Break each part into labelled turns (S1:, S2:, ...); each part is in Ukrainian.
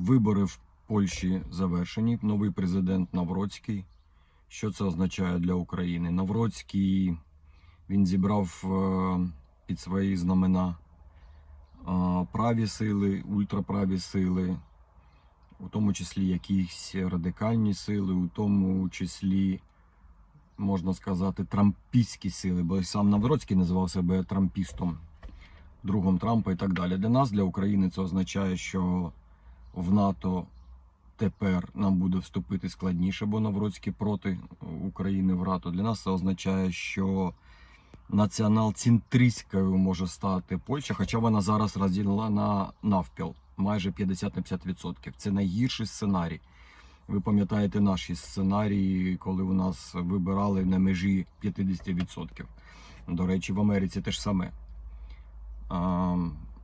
S1: Вибори в Польщі завершені. Новий президент Навроцький. Що це означає для України? Навроцький він зібрав е, під свої знамена е, праві сили, ультраправі сили, у тому числі якісь радикальні сили, у тому числі, можна сказати, трампістські сили, бо сам Навроцький називав себе трампістом, другом Трампа і так далі. Для нас, для України, це означає, що в НАТО тепер нам буде вступити складніше, бо Навроцький проти України в НАТО. Для нас це означає, що націонал-центристською може стати Польща, хоча вона зараз розділена на навпіл, майже 50 на 50%. Це найгірший сценарій. Ви пам'ятаєте наші сценарії, коли у нас вибирали на межі 50%. До речі, в Америці те ж саме.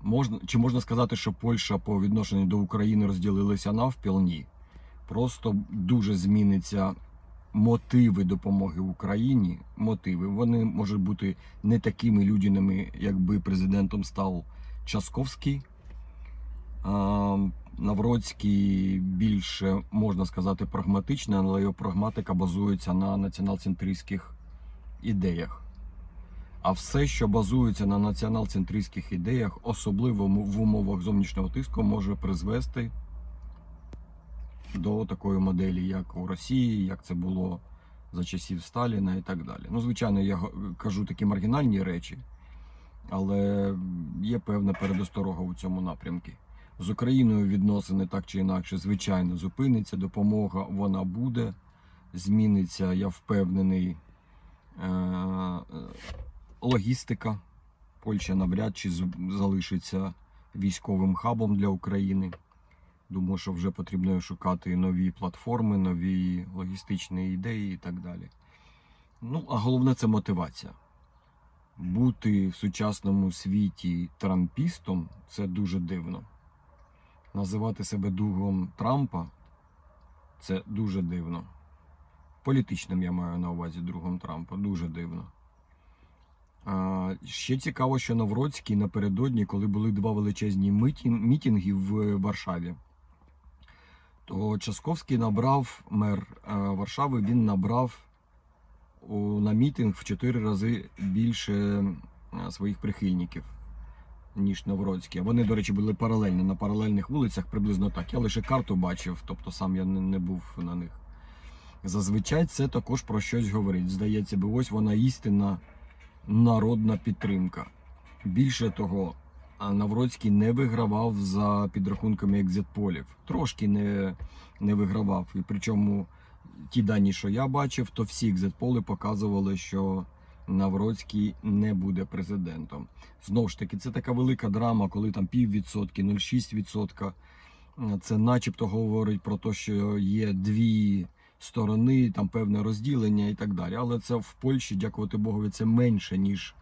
S1: Можна, чи можна сказати, що Польща по відношенню до України розділилася навпіл? Ні. Просто дуже зміниться мотиви допомоги Україні. Мотиви вони можуть бути не такими людяними, якби президентом став Часковський. Навроцький більше можна сказати прагматичний, але його прагматика базується на націонал-центристських ідеях. А все, що базується на націонал-центристських ідеях, особливо в умовах зовнішнього тиску, може призвести до такої моделі, як у Росії, як це було за часів Сталіна і так далі. Ну, звичайно, я кажу такі маргінальні речі, але є певна передосторога у цьому напрямку. З Україною відносини так чи інакше, звичайно, зупиниться. Допомога вона буде, зміниться, я впевнений. Логістика. Польща навряд чи залишиться військовим хабом для України. Думаю, що вже потрібно шукати нові платформи, нові логістичні ідеї і так далі. Ну, а головне це мотивація. Бути в сучасному світі трампістом це дуже дивно. Називати себе другом Трампа це дуже дивно. Політичним я маю на увазі другом Трампа. Дуже дивно. Ще цікаво, що Навроцький напередодні, коли були два величезні мітінги в Варшаві, то Часковський набрав мер е, Варшави, він набрав на мітинг в чотири рази більше е, своїх прихильників, ніж Навроцький. Вони, до речі, були паралельно на паралельних вулицях, приблизно так. Я лише карту бачив, тобто сам я не, був на них. Зазвичай це також про щось говорить. Здається би, ось вона істинна народна підтримка. Більше того, Навроцький не вигравав за підрахунками екзитполів. Трошки не, не вигравав. І причому ті дані, що я бачив, то всі екзитполи показували, що Навроцький не буде президентом. Знову ж таки, це така велика драма, коли там піввідсотки, 0,6%. Це начебто говорить про те, що є дві сторони, там певне розділення і так далі. Але це в Польщі, дякувати Богові, це менше, ніж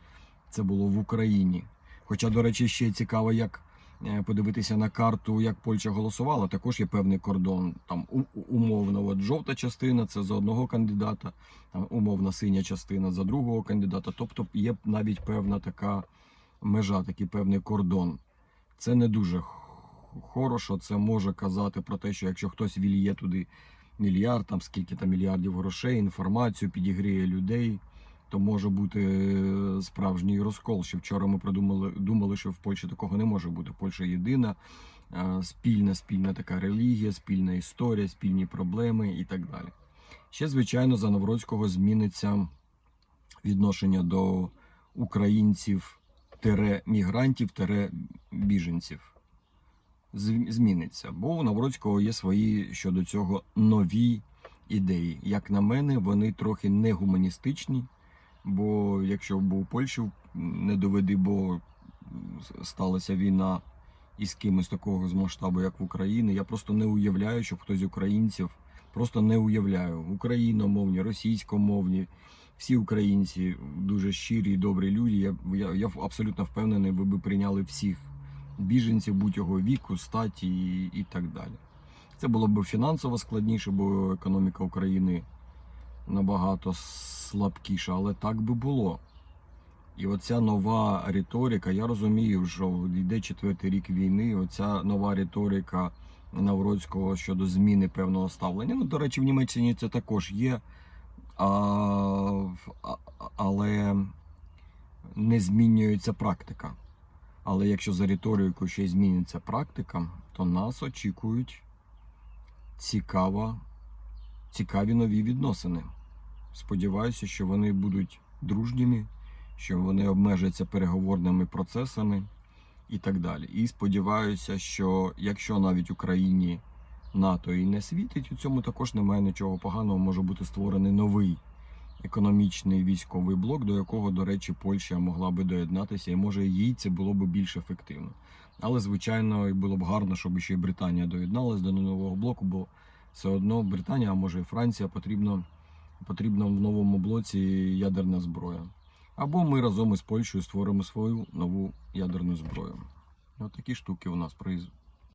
S1: це було в Україні. Хоча, до речі, ще цікаво, як е, подивитися на карту, як Польща голосувала, також є певний кордон. Там умовно, от жовта частина це за одного кандидата, там умовна синя частина за другого кандидата. Тобто є навіть певна така межа, такий певний кордон. Це не дуже хорошо. Це може казати про те, що якщо хтось вільє туди мільярд, там скільки там мільярдів грошей, інформацію, підігріє людей, то може бути е, справжній розкол. Ще вчора ми придумали, думали, що в Польщі такого не може бути. Польща єдина, е, спільна, спільна така релігія, спільна історія, спільні проблеми і так далі. Ще, звичайно, за Навроцького зміниться відношення до українців, тере мігрантів, тере біженців. Зміниться, бо у Навроцького є свої щодо цього нові ідеї. Як на мене, вони трохи не гуманістичні, бо якщо б у Польщу не доведи, бо сталася війна із кимось такого з масштабу, як в Україні, я просто не уявляю, щоб хтось з українців просто не уявляю. Україномовні, російськомовні, всі українці дуже щирі і добрі люди. Я, я, я абсолютно впевнений, ви би прийняли всіх біженців будь-якого віку, статі і, і так далі. Це було б фінансово складніше, бо економіка України набагато слабкіша, але так би було. І оця нова риторика, я розумію, що йде четвертий рік війни. Оця нова риторика Навроцького щодо зміни певного ставлення. Ну, до речі, в Німеччині це також є, а, але не змінюється практика. Але якщо за риторикою ще зміниться практика, то нас очікують цікава, цікаві нові відносини. Сподіваюся, що вони будуть дружніми, що вони обмежаться переговорними процесами і так далі. І сподіваюся, що якщо навіть Україні НАТО і не світить, у цьому також немає нічого поганого, може бути створений новий економічний військовий блок, до якого, до речі, Польща могла би доєднатися, і може їй це було б більш ефективно. Але, звичайно, було б гарно, щоб ще й Британія доєдналась до нового блоку, бо все одно Британія, а може і Франція потрібно, потрібна в новому блоці ядерна зброя. Або ми разом із Польщею створимо свою нову ядерну зброю. От такі штуки у нас